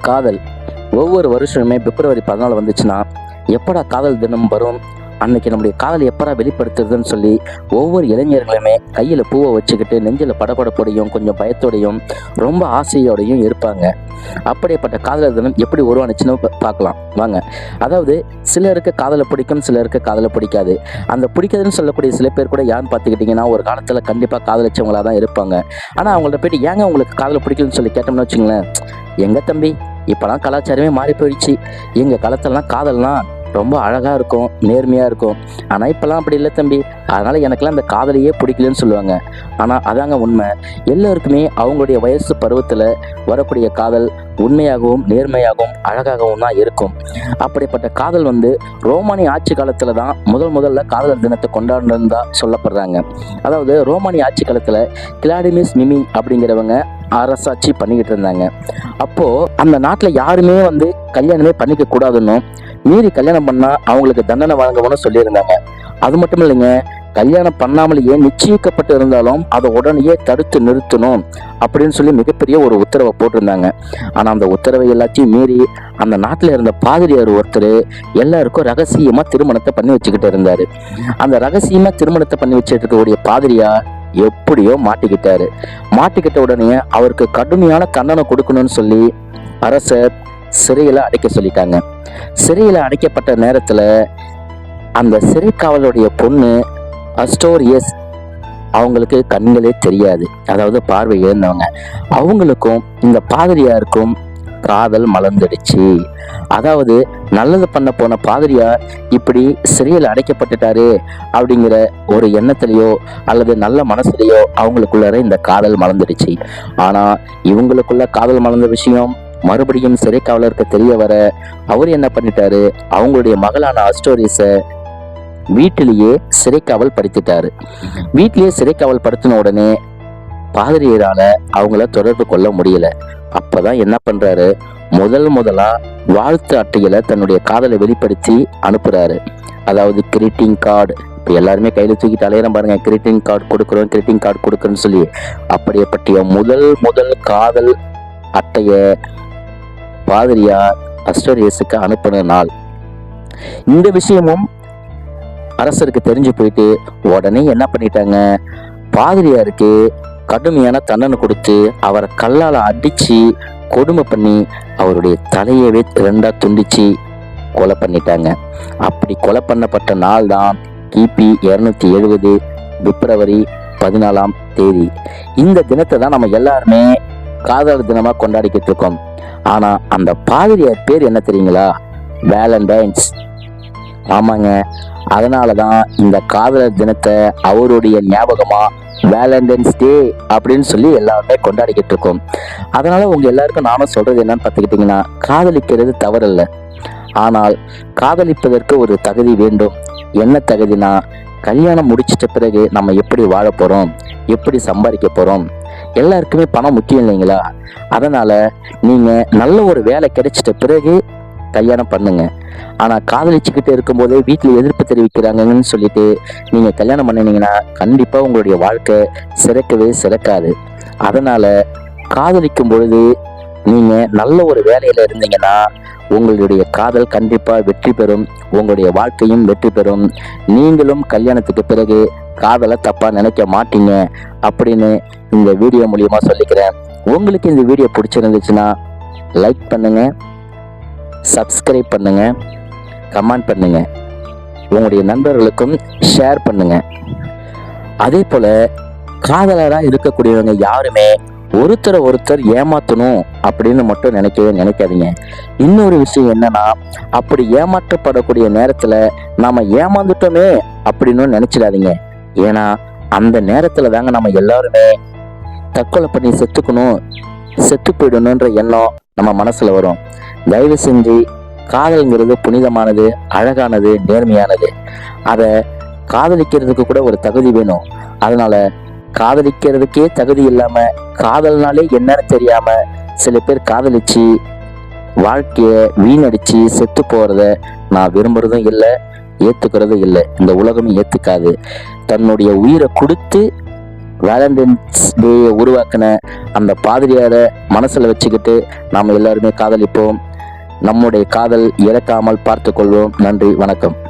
காதல். ஒவ்வொரு வருஷமே பிப்ரவரி பதினாலு வந்துச்சுன்னா எப்படா காதல் தினம் வரும்? அன்னைக்கு நம்முடைய காதலை எப்பரா வெளிப்படுத்துறதுன்னு சொல்லி ஒவ்வொரு இளைஞர்களுமே கையில் பூவை வச்சுக்கிட்டு நெஞ்சில் படபடப்போடையும் கொஞ்சம் பயத்தோடையும் ரொம்ப ஆசையோடையும் இருப்பாங்க. அப்படிப்பட்ட காதலர் தினம் எப்படி உருவானுச்சுன்னு பார்க்கலாம். வாங்க. அதாவது சிலருக்கு காதலை பிடிக்கும் சிலருக்கு காதலை பிடிக்காது. அந்த பிடிக்காதுன்னு சொல்லக்கூடிய சில பேர் கூட யாருன்னு பார்த்துக்கிட்டிங்கன்னா ஒரு காலத்தில் கண்டிப்பாக காதலிச்சவங்களாக தான் இருப்பாங்க. ஆனால் அவங்கள்ட்ட போயிட்டு ஏங்க உங்களுக்கு காதலை பிடிக்கும்னு சொல்லி கேட்டோம்னு வச்சுங்களேன் எங்கள் தம்பி? இப்போலாம் கலாச்சாரமே மாறி போயிடுச்சு. எங்கள் காலத்திலலாம் காதல்னால் ரொம்ப அழகாக இருக்கும் நேர்மையாக இருக்கும். ஆனால் இப்போலாம் அப்படி இல்லை தம்பி. அதனால் எனக்கெல்லாம் இந்த காதலையே பிடிக்கலன்னு சொல்லுவாங்க. ஆனால் அதாங்க உண்மை. எல்லோருக்குமே அவங்களுடைய வயசு பருவத்தில் வரக்கூடிய காதல் உண்மையாகவும் நேர்மையாகவும் அழகாகவும் தான் இருக்கும். அப்படிப்பட்ட காதல் வந்து ரோமானி ஆட்சி காலத்தில் தான் முதல் முதல்ல காதலர் தினத்தை கொண்டாடுனதா சொல்லப்படுறாங்க. அதாவது ரோமானி ஆட்சி காலத்தில் கிளாடிமிஸ் மிமி அப்படிங்கிறவங்க அரசாட்சி பண்ணிக்கிட்டு இருந்தாங்க. அப்போது அந்த நாட்டில் யாருமே வந்து கல்யாணமே பண்ணிக்க கூடாதுன்னு மீறி கல்யாணம் பண்ணால் அவங்களுக்கு தண்டனை வழங்கணும்னு சொல்லியிருந்தாங்க. அது மட்டும் இல்லைங்க கல்யாணம் பண்ணாமலேயே நிச்சயிக்கப்பட்டு இருந்தாலும் அதை உடனேயே தடுத்து நிறுத்தணும் அப்படின்னு சொல்லி மிகப்பெரிய ஒரு உத்தரவை போட்டிருந்தாங்க. ஆனால் அந்த உத்தரவை எல்லாத்தையும் மீறி அந்த நாட்டில் இருந்த பாதிரியார் ஒருத்தர் எல்லாருக்கும் ரகசியமாக திருமணத்தை பண்ணி வச்சுக்கிட்டு இருந்தார். அந்த ரகசியமாக திருமணத்தை பண்ணி வச்சுட்டு இருக்கக்கூடிய பாதிரியார் எப்படியோ மாட்டிக்கிட்டாரு. மாட்டிக்கிட்ட உடனே அவருக்கு கடுமையான தண்டனை கொடுக்கணும்னு சொல்லி அரசர் சிறையில் அடைக்க சொல்லிட்டாங்க. சிறையில் அடைக்கப்பட்ட நேரத்தில் அந்த சிறை காவலுடைய பொண்ணு அஸ்டோரியஸ் அவங்களுக்கு கண்களே தெரியாது. அதாவது பார்வை இழந்தவங்க. அவங்களுக்கும் இந்த பாதிரியாருக்கும் காதல் மலர்ந்துடுச்சு. அதாவது நல்லது பண்ண போன பாதிரியார் இப்படி சிறையில் அடைக்கப்பட்டுட்டாரு அப்படிங்கிற ஒரு எண்ணத்திலேயோ அல்லது நல்ல மனசுலையோ அவங்களுக்குள்ளார இந்த காதல் மலர்ந்துடுச்சு. ஆனால் இவங்களுக்குள்ள காதல் மலர்ந்த விஷயம் மறுபடியும் சிறை காவலருக்கு தெரிய வர அவர் என்ன பண்ணிட்டாரு? அவங்களுடைய மகளான அஸ்டோரிஸை வீட்டிலேயே சிறைக்காவல் படுத்திட்டாரு. வீட்டிலேயே சிறைக்காவல் படுத்தின உடனே பாதிரியரால் அவங்கள தொடர்பு கொள்ள முடியல. அப்பதான் என்ன பண்றாரு? முதல் முதலா வாழ்த்து அட்டைகளை தன்னுடைய காதலை வெளிப்படுத்தி அனுப்புறாரு. அதாவது கிரீட்டிங் கார்டு இப்போ எல்லாருமே கையில் தூக்கிட்டு அலையிறம் பாருங்க. கிரீட்டிங் கார்டு கொடுக்குறோம் கிரீட்டிங் கார்டு கொடுக்குறோன்னு சொல்லி அப்படியே பற்றிய முதல் முதல் காதல் அட்டைய பாதிரியார் அஸ்டோரியஸுக்கு அனுப்பின நாள். இந்த விஷயமும் அரசருக்கு தெரிஞ்சு போயிட்டு உடனே என்ன பண்ணிட்டாங்க? பாதிரியாருக்கு கடுமையான தண்டனை கொடுத்து அவரை கல்லால் அடித்து கொடுமை பண்ணி அவருடைய தலையவே ரெண்டாக துண்டிச்சு கொலை பண்ணிட்டாங்க. அப்படி கொலை பண்ணப்பட்ட நாள் தான் கிபி இரநூத்தி எழுபது பிப்ரவரி பதினாலாம் தேதி. இந்த தினத்தை தான் நம்ம எல்லாருமே காதலர் தினமாக கொண்டாடிக்கிட்டு இருக்கோம். ஆனால் அந்த பாதிரியார் பேர் என்ன தெரியுங்களா? வேலண்டைன்ஸ் ஆமாங்க. அதனால தான் இந்த காதலர் தினத்தை அவருடைய ஞாபகமாக வேலண்டைன்ஸ் டே அப்படின்னு சொல்லி எல்லாருமே கொண்டாடிக்கிட்டு இருக்கோம். அதனால உங்க எல்லாருக்கும் நானும் சொல்றது என்னன்னு பார்த்துக்கிட்டிங்கன்னா காதலிக்கிறது தவறல்ல. ஆனால் காதலிப்பதற்கு ஒரு தகுதி வேண்டும். என்ன தகுதினா கல்யாணம் முடிச்சிட்ட பிறகு நம்ம எப்படி வாழ போறோம் எப்படி சம்பாதிக்க போறோம் எல்லாருக்குமே பணம் முக்கியம் இல்லைங்களா? அதனால நீங்க நல்ல ஒரு வேலை கிடைச்சிட்ட பிறகு கல்யாணம் பண்ணுங்க. ஆனால் காதலிச்சுக்கிட்டு இருக்கும்போதே வீட்டில் எதிர்ப்பு தெரிவிக்கிறாங்கன்னு சொல்லிட்டு நீங்கள் கல்யாணம் பண்ணினீங்கன்னா கண்டிப்பாக உங்களுடைய வாழ்க்கை சிறக்கவே சிறக்காது. அதனால் காதலிக்கும் பொழுது நீங்கள் நல்ல ஒரு வேலையில் இருந்தீங்கன்னா உங்களுடைய காதல் கண்டிப்பாக வெற்றி பெறும். உங்களுடைய வாழ்க்கையும் வெற்றி பெறும். நீங்களும் கல்யாணத்துக்கு பிறகு காதலை தப்பாக நினைக்க மாட்டீங்க அப்படின்னு இந்த வீடியோ மூலியமாக சொல்லிக்கிறேன். உங்களுக்கு இந்த வீடியோ பிடிச்சிருந்துச்சுன்னா லைக் பண்ணுங்கள் சப்ஸ்கிரைப் பண்ணுங்க. கமெண்ட் பண்ணுங்க. உங்களுடைய நண்பர்களுக்கும் ஷேர் பண்ணுங்க. அதே போல காதலராக இருக்கக்கூடியவங்க யாருமே ஒருத்தரை ஒருத்தர் ஏமாத்தணும் அப்படின்னு மட்டும் நினைக்கவே நினைக்காதீங்க. இன்னொரு விஷயம் என்னன்னா அப்படி ஏமாற்றப்படக்கூடிய நேரத்துல நாம ஏமாந்துட்டோமே அப்படின்னு நினைச்சிடாதீங்க. ஏன்னா அந்த நேரத்துல தாங்க நம்ம எல்லாருமே தற்கொலை பண்ணி செத்துக்கணும் செத்து போயிடணுன்ற எண்ணம் நம்ம மனசுல வரும். தயவு செஞ்சு காதல்ங்கிறது புனிதமானது அழகானது நேர்மையானது. அதை காதலிக்கிறதுக்கு கூட ஒரு தகுதி வேணும். அதனால காதலிக்கிறதுக்கே தகுதி இல்லாம காதல்னாலே என்னன்னு தெரியாம சில பேர் காதலிச்சு வாழ்க்கைய வீணடிச்சு செத்து போறத நான் விரும்புறதும் இல்லை ஏத்துக்கிறதும் இல்லை. இந்த உலகமும் ஏத்துக்காது. தன்னுடைய உயிரை கொடுத்து வேலண்டைன்ஸ் டேயை உருவாக்கின அந்த பாதிரியாரை மனசில் வச்சுக்கிட்டு நாம் எல்லாருமே காதலிப்போம். நம்முடைய காதல் இறக்காமல் பார்த்துக்கொள்வோம். நன்றி வணக்கம்.